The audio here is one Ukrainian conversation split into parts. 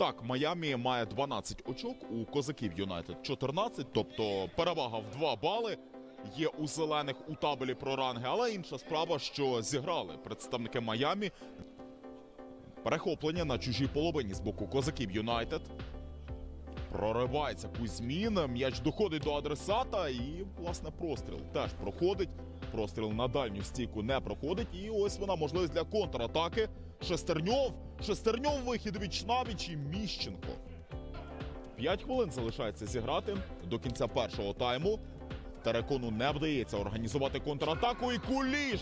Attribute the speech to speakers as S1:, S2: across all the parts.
S1: Так, Майамі має 12 очок, у козаків Юнайтед 14, тобто перевага в 2 бали. Є у зелених у табелі про ранги, але інша справа, що зіграли представники Майамі. Перехоплення на чужій половині з боку козаків Юнайтед. Проривається Кузьмін, м'яч доходить до адресата і, власне, простріл теж проходить. Простріл на дальню стійку не проходить. І ось вона можливість для контратаки. Шестерньов. Шестерньов вихід віч навіч і Міщенко. П'ять хвилин залишається зіграти до кінця першого тайму. Терекону не вдається організувати контратаку. І куліш.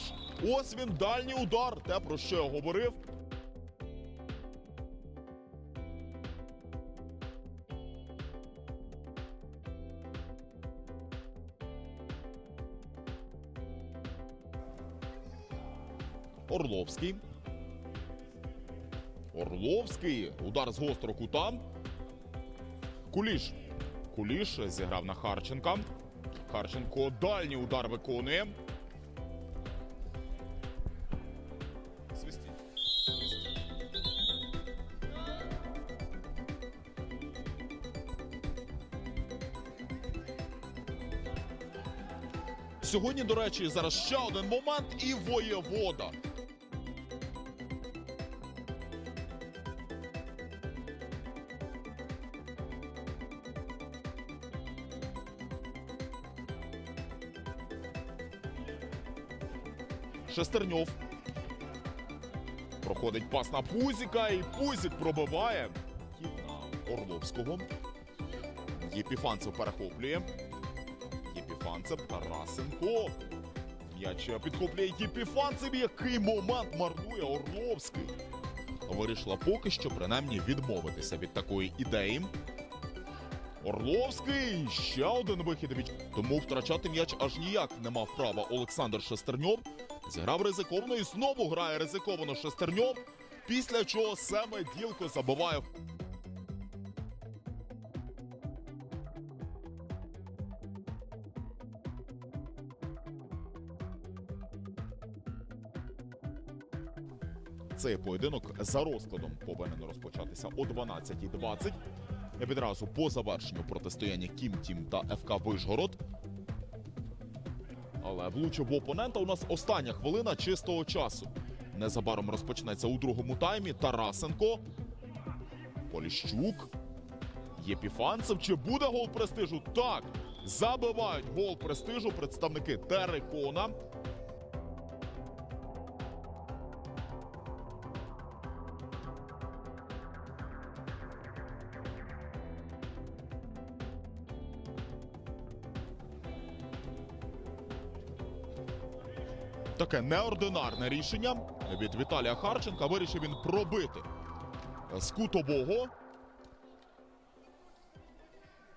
S1: Ось він дальній удар. Те, про що я говорив. Орловський. Орловський. Удар з гострого кута. Куліш. Куліш зіграв на Харченка. Харченко дальній удар виконує. Сьогодні, до речі, зараз ще один момент і воєвода. Шестерньов. Проходить пас на Пузіка, і Пузік пробиває. Орловського. Єпіфанцев перехоплює. Єпіфанцев Тарасенко. М'яч підхоплює Єпіфанцев. Який момент марнує Орловський. Вирішила поки що принаймні відмовитися від такої ідеї. Орловський ще один вихід від тому втрачати м'яч аж ніяк не мав права Олександр Шестерньов. Зіграв ризиковано і знову грає ризиковано Шестерньов. Після чого Семе Ділко забиває. Цей поєдинок за розкладом повинен розпочатися о 12.20. Відразу по завершенню протистояння Кім Тім та ФК Вишгород. Але влучив опонента у нас остання хвилина чистого часу. Незабаром розпочнеться у другому таймі Тарасенко. Поліщук. Єпіфанцев. Чи буде гол престижу? Так. Забивають гол престижу представники Терекона. Таке неординарне рішення від Віталія Харченка. Вирішив він пробити з кутобого.